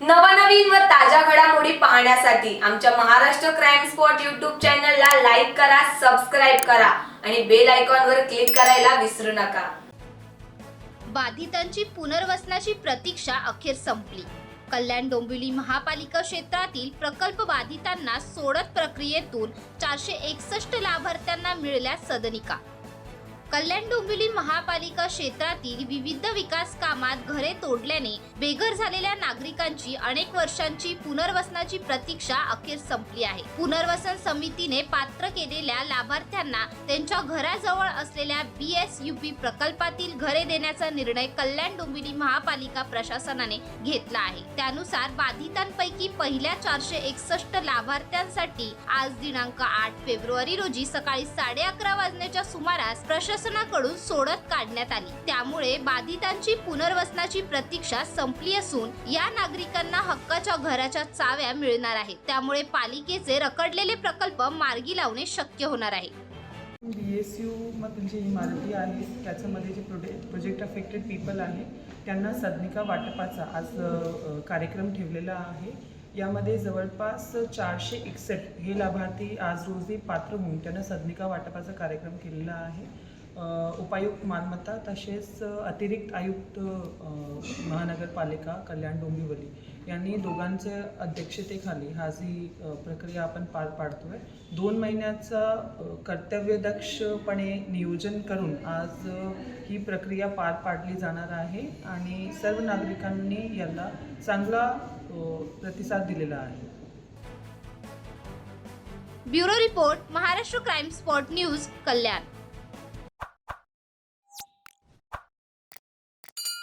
नवनवीन व ताज्या घडामोडी पाहण्यासाठी आमच्या महाराष्ट्र क्राईम स्पॉट युट्यूब चॅनलला लाईक करा सबस्क्राईब करा आणि बेल आयकॉनवर क्लिक करायला विसरू नका. बाधितांची पुनर्वसनाची प्रतीक्षा अखेर संपली. कल्याण डोंबिवली महापालिका क्षेत्रातील प्रकल्प बाधितांना सोडत प्रक्रियेतून चारशे एकसष्ट लाभार्थ्यांना मिळाल्या सदनिका. कल्याण डोंबिवली महापालिका क्षेत्रातील विविध विकास कामात घरे तोडल्याने बेघर झालेल्या नागरिकांची अनेक वर्षांची पुनर्वसनाची प्रतीक्षा अखेर संपली आहे. पुनर्वसन समितीने पात्र केलेल्या लाभार्थ्यांना त्यांच्या घराजवळ असलेल्या बी एस यू पी प्रकल्पातील घरे देण्याचा निर्णय कल्याण डोंबिवली महापालिका प्रशासनाने घेतला आहे. त्यानुसार बाधितांपैकी पहिल्या चारशे एकसष्ट लाभार्थ्यांसाठी आज दिनांक आठ फेब्रुवारी रोजी सकाळी साडे अकरा वाजण्याच्या सुमारास प्रशासनाकडून सोडत काढण्यात आली. त्यामुळे बाधितांची पुनर्वसनाची प्रतीक्षा संपली असून या नागरिकांना हक्काच्या घराच्या चाव्या मिळणार आहेत. त्यामुळे पालिकेचे रखडलेले प्रकल्प मार्गी लावणे शक्य होणार आहे. बी एस यू मधील इमारती आहे त्याच्यामध्ये जे प्रोडे प्रोजेक्ट अफेक्टेड पीपल आहे त्यांना सदनिका वाटपाचा आज कार्यक्रम ठेवलेला आहे. यामध्ये जवळपास चारशे एकसष्ट हे लाभार्थी आज रोजी पात्र होऊन त्यांना सदनिका वाटपाचा कार्यक्रम केलेला आहे. उपायुक्त मालमत्ता तसेच अतिरिक्त आयुक्त महानगरपालिका कल्याण डोंबिवली यांनी दोघांच्या अध्यक्षतेखाली हा जी प्रक्रिया आपण पार पाडतो आहे दोन महिन्याचा कर्तव्यदक्षपणे नियोजन करून आज ही प्रक्रिया पार पाडली जाणार आहे आणि सर्व नागरिकांनी याला चांगला प्रतिसाद दिलेला आहे. Bureau report Maharashtra crime spot news Kalyan.